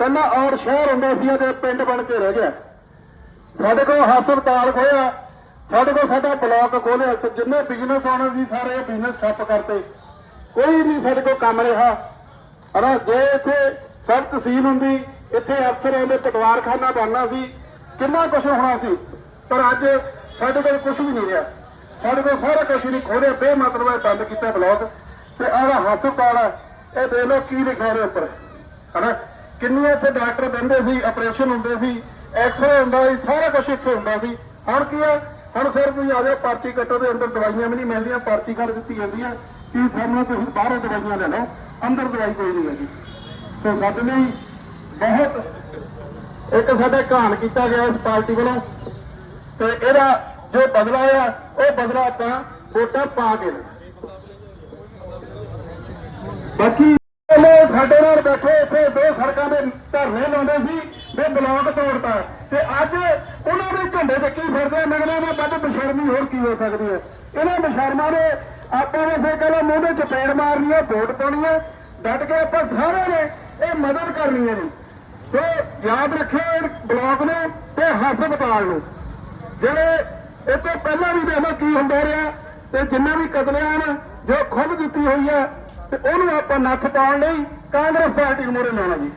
ਪਹਿਲਾਂ ਔਰ ਸ਼ਹਿਰ ਹੁੰਦਾ ਸੀ ਤੇ ਪਿੰਡ ਬਣ ਕੇ ਰਹਿ ਗਿਆ। ਸਾਡੇ ਕੋਲ ਹਸਪਤਾਲ ਖੋਇਆ ਸਾਡੇ ਕੋਲ ਸਾਡਾ ਬਲਾਕ ਖੋਲਿਆ ਜਿੰਨੇ ਬਿਜ਼ਨਸ ਆਉਣੇ ਸੀ, ਸਾਰੇ ਬਿਜ਼ਨਸ ਠੱਪ ਕਰਤੇ। ਕੋਈ ਨਹੀਂ ਸਾਡੇ ਕੋਲ ਕੰਮ ਰਿਹਾ। ਹਨਾ, ਜੇ ਇੱਥੇ ਸਭ ਤਹਿਸੀਲ ਹੁੰਦੀ, ਇੱਥੇ ਅਫਸਰ ਆਉਂਦੇ ਪਟਵਾਰਖਾਨਾ ਬਣਨਾ ਸੀ, ਕਿੰਨਾ ਕੁਝ ਹੋਣਾ ਸੀ। ਪਰ ਅੱਜ ਸਾਡੇ ਕੋਲ ਕੁਝ ਵੀ ਨਹੀਂ ਰਿਹਾ। ਸਾਡੇ ਕੋਲ ਸਾਰਾ ਕੁਝ ਨਹੀਂ ਖੋਲਿਆ ਬੇ ਮਤਲਬ ਹੈ ਬੰਦ ਕੀਤਾ ਬਲਾਕ। ਤੇ ਆਹ ਹਸਪਤਾਲ ਹੈ, ਇਹ ਦੇਖ ਲਓ ਕੀ ਲਿਖਿਆ ਉਹਦੇ ਉੱਪਰ। ਹਨਾ ਕਿੰਨੇ ਇੱਥੇ ਡਾਕਟਰ ਬੰਦੇ ਸੀ ਆਪਰੇਸ਼ਨ ਹੁੰਦੇ ਸੀ ਐਕਸਰੇ ਹੁੰਦਾ ਸੀ, ਸਾਰਾ ਕੁਝ ਇੱਥੇ ਹੁੰਦਾ ਸੀ। ਹੁਣ ਕੀ ਹੈ ਹੁਣ ਸਿਰ ਤੁਸੀਂ ਆ ਜਾਓ, ਪਰਚੀ ਕੱਟੋ ਦੇ ਅੰਦਰ ਦਵਾਈਆਂ ਵੀ ਨਹੀਂ ਮਿਲਦੀਆਂ, ਪਰਚੀ ਕੱਟ ਦਿੱਤੀ ਜਾਂਦੀ ਹੈ ਕਿ ਸਾਨੂੰ ਤੁਸੀਂ ਬਾਹਰੋਂ ਦਵਾਈਆਂ ਲੈ ਲਓ, ਅੰਦਰ ਦਵਾਈ ਕੋਈ ਨਹੀਂ ਮਿਲਦੀ ਸੋ ਸਾਡੇ ਲਈ ਬਹੁਤ, ਇੱਕ ਸਾਡਾ ਘਾਣ ਕੀਤਾ ਗਿਆ ਇਸ ਪਾਰਟੀ ਵੱਲੋਂ। ਤੇ ਇਹਦਾ ਜੋ ਬਦਲਾ ਆ, ਉਹ ਬਦਲਾ ਆਪਾਂ ਵੋਟਾਂ ਪਾ ਕੇ ਬਾਕੀ ਸਾਡੇ ਨਾਲ ਬੈਠੇ ਇੱਥੇ ਦੋ ਸੜਕਾਂ ਦੇ ਧਰਨੇ ਲਾਉਂਦੇ ਸੀ, ਤੇ ਬਲਾਕ ਤੋੜਤਾ ਤੇ ਅੱਜ ਉਹਨਾਂ ਦੇ ਝੰਡੇ ਤੇ ਕੀ ਫਿਰਦੇ ਮਗਰੇ ਨੇ ਵੱਧ ਬਸ਼ਰਮੀ ਹੋਰ ਕੀ ਹੋ ਸਕਦੀ ਹੈ? ਇਹਨਾਂ ਬਸ਼ਰਮਾਂ ਨੇ ਆਪਾਂ ਨੇ ਫੇ ਕਹਿੰਦਾ ਮੂੰਹ ਦੇ ਚਪੇੜ ਮਾਰਨੀ ਹੈ, ਵੋਟ ਪਾਉਣੀ ਹੈ। ਡਟ ਕੇ ਆਪਾਂ ਸਾਰਿਆਂ ਨੇ ਇਹ ਮਦਦ ਕਰਨੀ ਹੈ ਜੀ। ਤੇ ਯਾਦ ਰੱਖਿਓ ਇਹ ਨੂੰ ਤੇ ਹਸਪਤਾਲ ਨੂੰ। ਜਿਹੜੇ ਇਹ ਤੋਂ ਪਹਿਲਾਂ ਵੀ ਦੇਖੋ ਕੀ ਹੁੰਦਾ ਰਿਹਾ, ਤੇ ਜਿੰਨਾ ਵੀ ਕਤਲੇਆਮ ਜੋ ਖੁੱਲ ਦਿੱਤੀ ਹੋਈ ਹੈ ਤੇ ਉਹਨੂੰ ਆਪਾਂ ਨੱਥ ਪਾਉਣ ਲਈ ਕਾਂਗਰਸ ਪਾਰਟੀ ਨੂੰ ਮੋਰੇ ਲਾਉਣਾ ਜੀ।